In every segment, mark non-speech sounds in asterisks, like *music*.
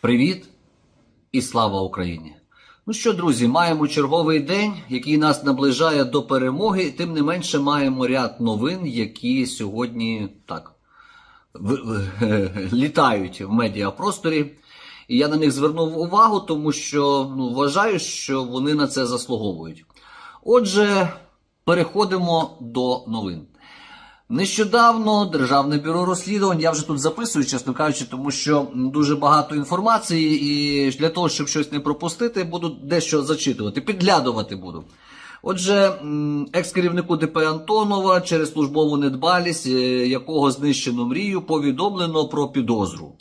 Привіт і слава Україні! Ну що, друзі, маємо черговий день, який нас наближає до перемоги, тим не менше маємо ряд новин, які сьогодні так *laughs* літають в медіапросторі. І я на них звернув увагу, тому що ну, вважаю, що вони на це заслуговують. Отже, переходимо до новин. Нещодавно Державне бюро розслідувань, я вже тут записую, чесно кажучи, тому що дуже багато інформації, і для того, щоб щось не пропустити, буду дещо зачитувати, підглядувати буду. Отже, екс-керівнику ДП Антонова через службову недбалість, е, якого знищено мрію, повідомлено про підозру.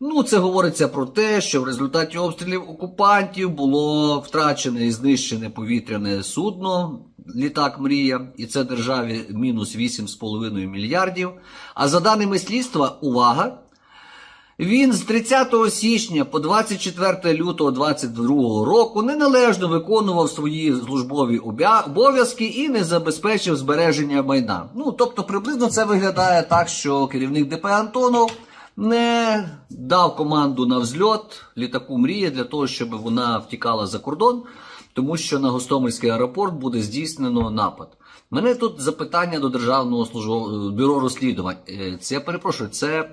Ну, це говориться про те, що в результаті обстрілів окупантів було втрачене і знищене повітряне судно, літак Мрія, і це державі мінус 8,5 мільярдів. А за даними слідства, увага! Він з 30 січня по 24 лютого 2022 року неналежно виконував свої службові обов'язки і не забезпечив збереження майна. Ну, тобто, приблизно це виглядає так, що керівник ДП Антонов не дав команду на взльот літаку Мрія для того, щоб вона втікала за кордон, тому що на Гостомельський аеропорт буде здійснено напад. Мене тут запитання до Державного службового бюро розслідувань. Е, Це я перепрошую, це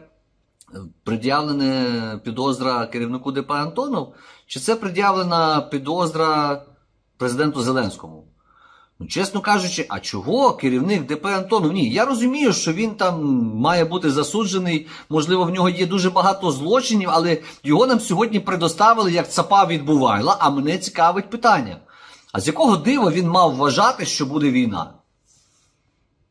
пред'явлена підозра керівнику ДП Антонов, чи це пред'явлена підозра президенту Зеленському? Ну, чесно кажучи, а чого керівник ДП Антонов? Ні, я розумію, що він там має бути засуджений. Можливо, в нього є дуже багато злочинів, але його нам сьогодні предоставили як цапа від Бувайла. А мене цікавить питання: а з якого дива він мав вважати, що буде війна?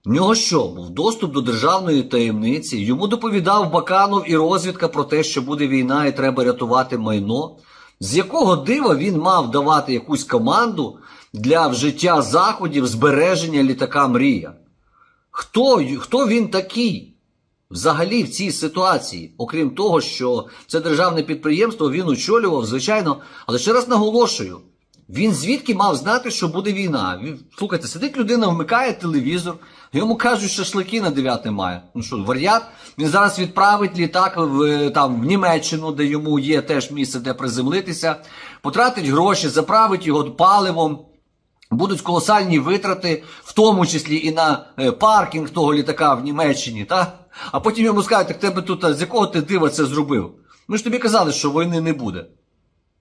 В нього що, був доступ до державної таємниці? Йому доповідав Баканов і розвідка про те, що буде війна і треба рятувати майно. З якого дива він мав давати якусь команду для вжиття заходів збереження літака Мрія? Хто, хто він такий? Взагалі в цій ситуації, окрім того, що це державне підприємство, він очолював, звичайно, але ще раз наголошую, він звідки мав знати, що буде війна? Слухайте, сидить людина, вмикає телевізор, йому кажуть, що шашлики на 9 мая. Ну що, варіант? Він зараз відправить літак в, там, в Німеччину, де йому є теж місце, де приземлитися, потратить гроші, заправить його паливом. Будуть колосальні витрати, в тому числі і на е, паркінг того літака в Німеччині, та? А потім йому скажуть, так тебе тут, з якого ти дива це зробив? Ми ж тобі казали, що війни не буде.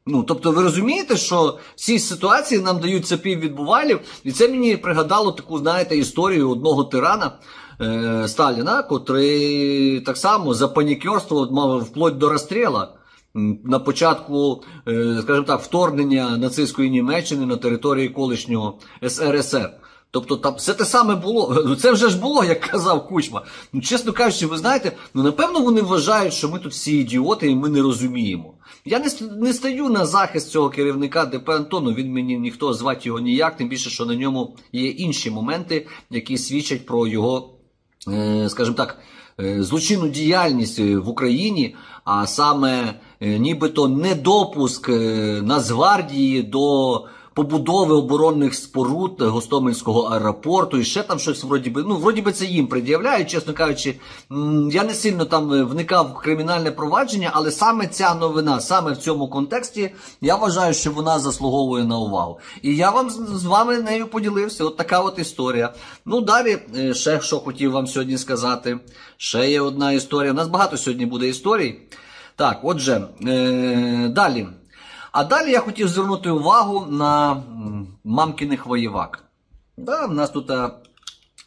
Ну, тобто, ви розумієте, що в ситуації нам дають цапів від бувалів, і це мені пригадало таку, знаєте, історію одного тирана е, Сталіна, котрий так само за панікерство мав вплоть до розстріла. На початку, е, скажімо так, вторгнення нацистської Німеччини на території колишнього СРСР. Тобто там все те саме було. *laughs* Ну це вже ж було, як казав Кучма. Ну, чесно кажучи, ви знаєте, ну напевно вони вважають, що ми тут всі ідіоти і ми не розуміємо. Я не, не стаю на захист цього керівника ДП Антону. Він мені ніхто звати його ніяк, тим більше, що на ньому є інші моменти, які свідчать про його, е, скажімо так, злочинну діяльність е, в Україні, а саме е, нібито недопуск е, Нацгвардії до побудови оборонних споруд Гостомельського аеропорту і ще там щось вроді би. Ну, вроді би це їм пред'являють, чесно кажучи. Я не сильно там е, вникав в кримінальне провадження, але саме ця новина, саме в цьому контексті, я вважаю, що вона заслуговує на увагу. І я вам з вами нею поділився. От така от історія. Ну, далі е, ще що хотів вам сьогодні сказати. Ще є одна історія. У нас багато сьогодні буде історій. Так, отже, е, далі. А далі я хотів звернути увагу на м, мамкиних воєвак. Да, в нас тут е,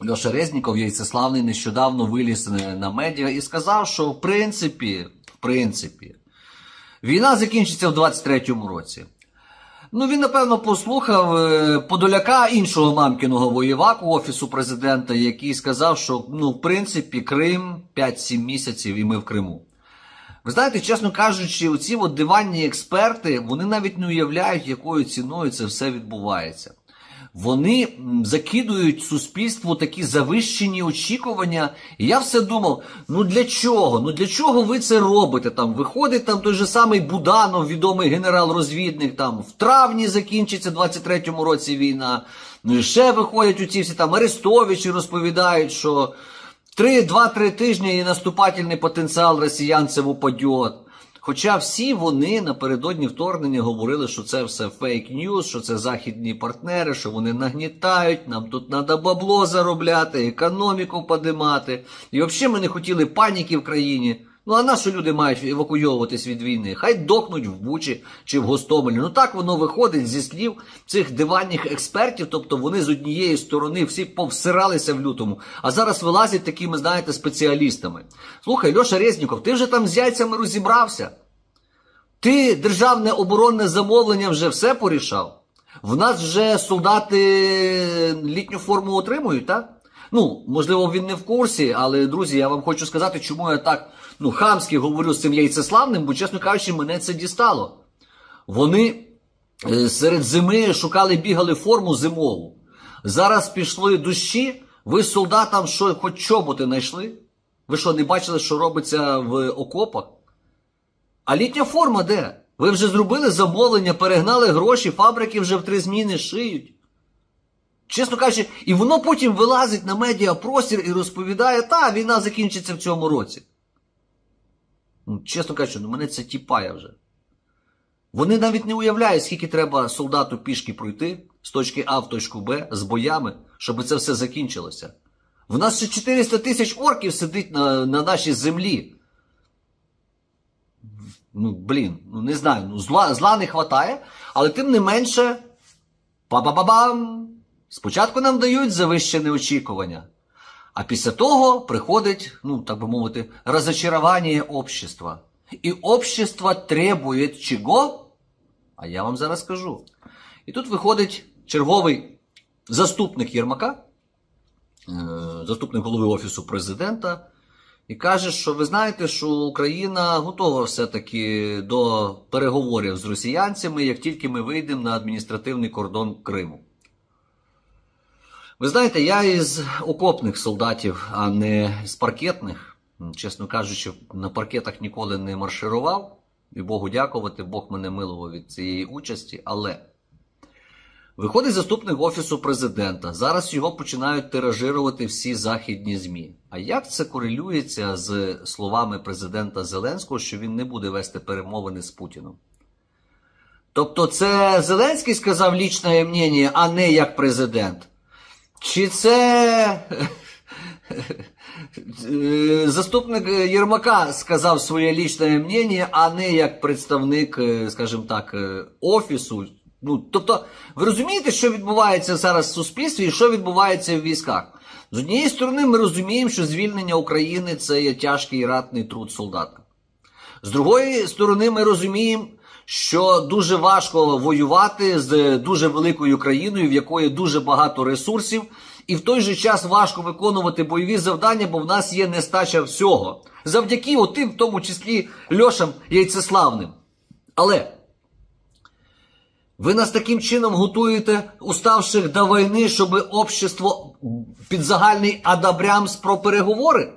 Льоша Резніков, яйцеславний, нещодавно виліз е, на медіа і сказав, що в принципі, в принципі, війна закінчиться в 23-му році. Ну, він, напевно, послухав е, подоляка іншого мамкиного воєваку офісу президента, який сказав, що ну, в принципі, Крим 5-7 місяців і ми в Криму. Ви знаєте, чесно кажучи, оці от диванні експерти, вони навіть не уявляють, якою ціною це все відбувається. Вони закидують суспільству такі завищені очікування. І я все думав: ну для чого? Ну для чого ви це робите? Там виходить там той же самий Буданов, відомий генерал-розвідник. Там в травні закінчиться 23-му році війна. Ну і ще виходять оці всі там Арестовичі розповідають, що Три, два-три тижні і наступательний потенціал росіян це упадет. Хоча всі вони напередодні вторгнення говорили, що це все фейк ньюс, що це західні партнери, що вони нагнітають, нам тут треба бабло заробляти, економіку подимати. І взагалі ми не хотіли паніки в країні. Ну а на що люди мають евакуйовуватись від війни? Хай дохнуть в Бучі чи в Гостомелі. Ну так воно виходить зі слів цих диванних експертів. Тобто вони з однієї сторони всі повсиралися в лютому, а зараз вилазять такими, знаєте, спеціалістами. Слухай, Льоша Резніков, ти вже там з яйцями розібрався. Ти державне оборонне замовлення вже все порішав. В нас вже солдати літню форму отримують, так? Ну, можливо, він не в курсі, але друзі, я вам хочу сказати, чому я так ну, хамськи говорю з цим яйцеславним, бо, чесно кажучи, мене це дістало. Вони е, серед зими шукали, бігали форму зимову. Зараз пішли дощі, ви солдатам що, хоч чоботи знайшли? Ви що, не бачили, що робиться в окопах? А літня форма де? Ви вже зробили замовлення, перегнали гроші, фабрики вже в три зміни шиють. Чесно кажучи, і воно потім вилазить на медіапростір і розповідає, та війна закінчиться в цьому році. Ну, чесно кажучи, ну мене це тіпає вже. Вони навіть не уявляють, скільки треба солдату пішки пройти з точки А в точку Б з боями, щоб це все закінчилося. В нас ще 400 тисяч орків сидить на, на нашій землі. Ну, блін, ну не знаю, ну зла, зла не хватає, але тим не менше, па-ба-ба-бам! Спочатку нам дають завищене очікування, а після того приходить, ну, так би мовити, розочарування общества. І общество требує чого? А я вам зараз скажу. І тут виходить черговий заступник Єрмака, е, заступник голови Офісу президента, і каже, що ви знаєте, що Україна готова все-таки до переговорів з росіянцями, як тільки ми вийдемо на адміністративний кордон Криму. Ви знаєте, я із окопних солдатів, а не з паркетних. Чесно кажучи, на паркетах ніколи не марширував. І Богу дякувати, Бог мене милував від цієї участі. Але виходить заступник Офісу президента. Зараз його починають тиражирувати всі західні ЗМІ. А як це корелюється з словами президента Зеленського, що він не буде вести перемовини з Путіном? Тобто, це Зеленський сказав лічне мнення, а не як президент. Чи це е, заступник Єрмака сказав своє лічне мнення, а не як представник, е, скажімо так, е, офісу? Ну, тобто, ви розумієте, що відбувається зараз в суспільстві і що відбувається в військах? З однієї сторони, ми розуміємо, що звільнення України це є тяжкий ратний труд солдата. З другої сторони, ми розуміємо, що дуже важко воювати з дуже великою країною, в якої дуже багато ресурсів, і в той же час важко виконувати бойові завдання, бо в нас є нестача всього. Завдяки отим, в тому числі Льошам Яйцеславним. Але ви нас таким чином готуєте, уставших до війни, щоб общество під загальний адабрямс про переговори?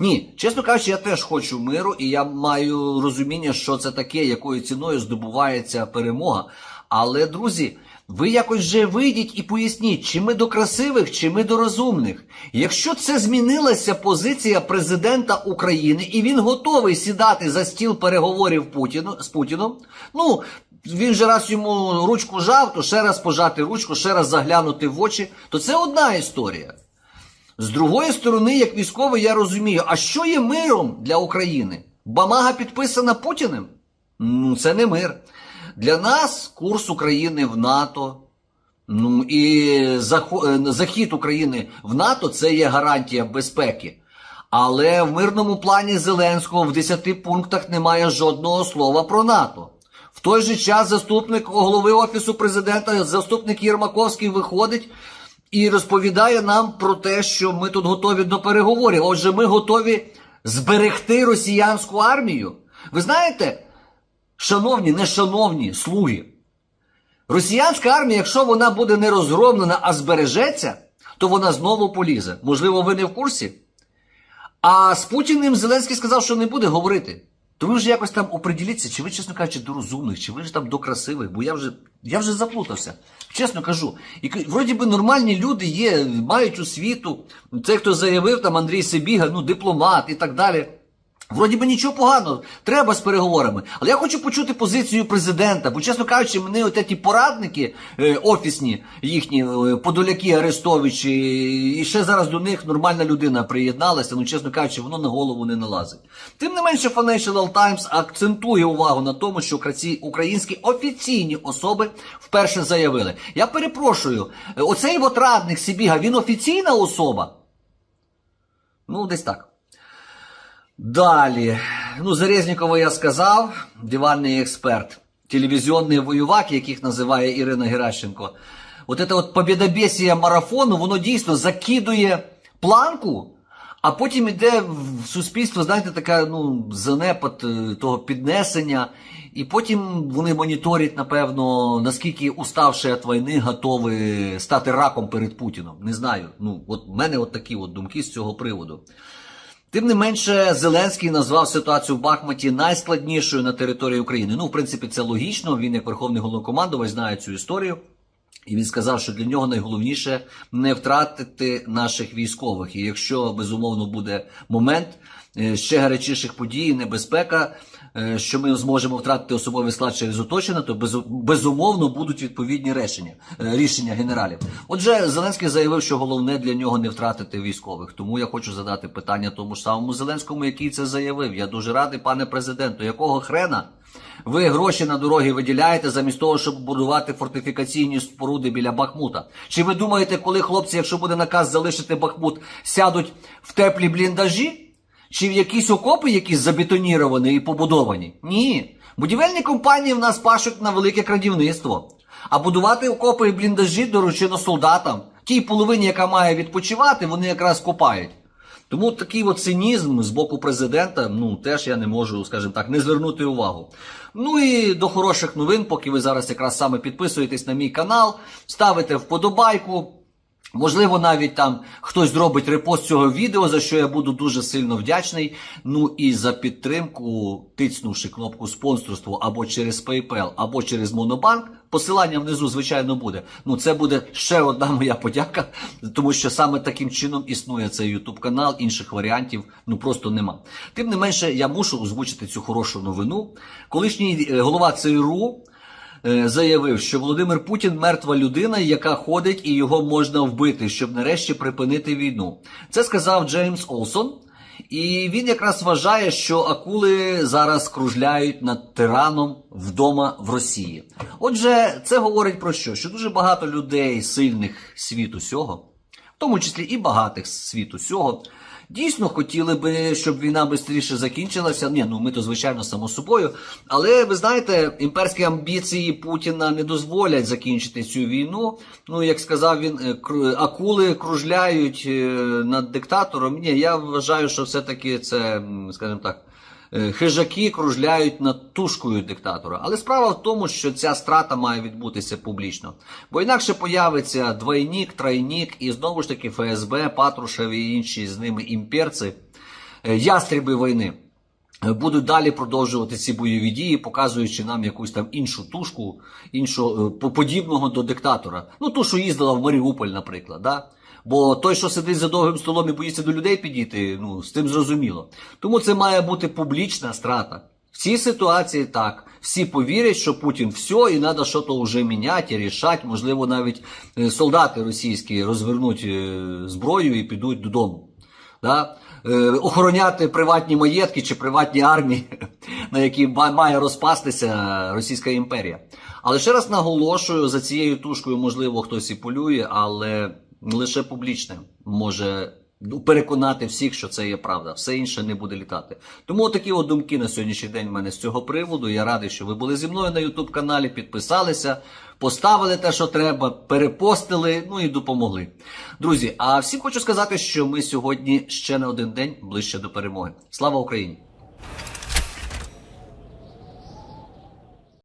Ні, чесно кажучи, я теж хочу миру, і я маю розуміння, що це таке, якою ціною здобувається перемога. Але, друзі, ви якось вже вийдіть і поясніть, чи ми до красивих, чи ми до розумних. Якщо це змінилася позиція президента України, і він готовий сідати за стіл переговорів Путіну, з Путіном, ну. Він же раз йому ручку жав, то ще раз пожати ручку, ще раз заглянути в очі, то це одна історія. З другої сторони, як військовий, я розумію, а що є миром для України? Бамага підписана Путіним? Ну, це не мир. Для нас курс України в НАТО. Ну і е, захід України в НАТО це є гарантія безпеки. Але в мирному плані Зеленського в 10 пунктах немає жодного слова про НАТО. В той же час заступник голови Офісу президента, заступник Єрмаковський виходить і розповідає нам про те, що ми тут готові до переговорів. Отже, ми готові зберегти росіянську армію. Ви знаєте, шановні, нешановні слуги, росіянська армія, якщо вона буде не розгромлена, а збережеться, то вона знову полізе. Можливо, ви не в курсі? А з Путіним Зеленський сказав, що не буде говорити. То ви вже якось там оприділіться, чи ви, чесно кажучи, до розумних, чи ви ж там до красивих, бо я вже, я вже заплутався. Чесно кажу. І вроді би нормальні люди є, мають освіту. Це хто заявив, там Андрій Сибіга, ну, дипломат і так далі. Вроді би нічого поганого, треба з переговорами. Але я хочу почути позицію президента, бо, чесно кажучи, мене от ті порадники е, офісні, їхні е, подоляки Арестовичі, і ще зараз до них нормальна людина приєдналася, ну, чесно кажучи, воно на голову не налазить. Тим не менше, Financial Times акцентує увагу на тому, що українські офіційні особи вперше заявили. Я перепрошую, оцей от радник Сібіга, він офіційна особа? Ну, десь так. Далі. Ну, за Резнікова я сказав, диванний експерт, телевізіонний воювак, яких називає Ірина Геращенко. От це от побєдобєсія марафону, воно дійсно закидує планку, а потім іде в суспільство, знаєте, така ну, занепад е, того піднесення. І потім вони моніторять, напевно, наскільки уставши від війни готові стати раком перед Путіном. Не знаю. Ну, от в мене от такі от думки з цього приводу. Тим не менше, Зеленський назвав ситуацію в Бахмуті найскладнішою на території України. Ну, в принципі, це логічно. Він, як верховний головнокомандувач, знає цю історію. І він сказав, що для нього найголовніше не втратити наших військових. І якщо безумовно буде момент е, ще гарячіших подій, небезпека, що ми зможемо втратити особовий склад через оточення, то безу- безумовно будуть відповідні рішення, е, рішення генералів. Отже, Зеленський заявив, що головне для нього не втратити військових. Тому я хочу задати питання тому ж самому Зеленському, який це заявив. Я дуже радий, пане президенту, якого хрена? Ви гроші на дороги виділяєте замість того, щоб будувати фортифікаційні споруди біля Бахмута. Чи ви думаєте, коли хлопці, якщо буде наказ залишити Бахмут, сядуть в теплі бліндажі? Чи в якісь окопи, які забетоніровані і побудовані? Ні. Будівельні компанії в нас пашуть на велике крадівництво. А будувати окопи і бліндажі доручено солдатам. Тій половині, яка має відпочивати, вони якраз копають. Тому такий от цинізм з боку президента, ну теж я не можу, скажімо так, не звернути увагу. Ну і до хороших новин, поки ви зараз якраз саме підписуєтесь на мій канал, ставите вподобайку. Можливо, навіть там хтось зробить репост цього відео, за що я буду дуже сильно вдячний. Ну і за підтримку, тицнувши кнопку спонсорству або через PayPal, або через Монобанк. Посилання внизу, звичайно, буде. Ну, це буде ще одна моя подяка, тому що саме таким чином існує цей YouTube канал, інших варіантів ну просто нема. Тим не менше, я мушу озвучити цю хорошу новину. Колишній е, голова ЦРУ заявив, що Володимир Путін мертва людина, яка ходить і його можна вбити, щоб нарешті припинити війну. Це сказав Джеймс Олсон. І він якраз вважає, що акули зараз кружляють над тираном вдома в Росії. Отже, це говорить про що? Що дуже багато людей сильних світу сього, в тому числі і багатих світу сього, дійсно хотіли би, щоб війна швидше закінчилася. Ні, ну ми то звичайно само собою. Але ви знаєте, імперські амбіції Путіна не дозволять закінчити цю війну. Ну, як сказав він, е, акули кружляють е, над диктатором. Ні, я вважаю, що все-таки це, м, скажімо так. Е, Хижаки кружляють над тушкою диктатора. Але справа в тому, що ця страта має відбутися публічно. Бо інакше появиться двойник, тройник і знову ж таки ФСБ, Патрушев і інші з ними імперці, е, ястреби війни. е, Будуть далі продовжувати ці бойові дії, показуючи нам якусь там іншу тушку, іншу по- подібного до диктатора. Ну, ту, що їздила в Маріуполь, наприклад. Да? Бо той, що сидить за довгим столом і боїться до людей підійти, ну з тим зрозуміло. Тому це має бути публічна страта. В цій ситуації так. Всі повірять, що Путін все, і треба щось вже міняти, рішати. Можливо, навіть е, солдати російські розвернуть е, зброю і підуть додому. Да? Е, охороняти приватні маєтки чи приватні армії, *laughs* на які має розпастися Російська імперія. Але ще раз наголошую, за цією тушкою, можливо, хтось і полює, але лише публічне може переконати всіх, що це є правда. Все інше не буде літати. Тому такі от думки на сьогоднішній день в мене з цього приводу. Я радий, що ви були зі мною на YouTube каналі, підписалися, поставили те, що треба, перепостили, ну і допомогли. Друзі, а всім хочу сказати, що ми сьогодні ще не один день ближче до перемоги. Слава Україні!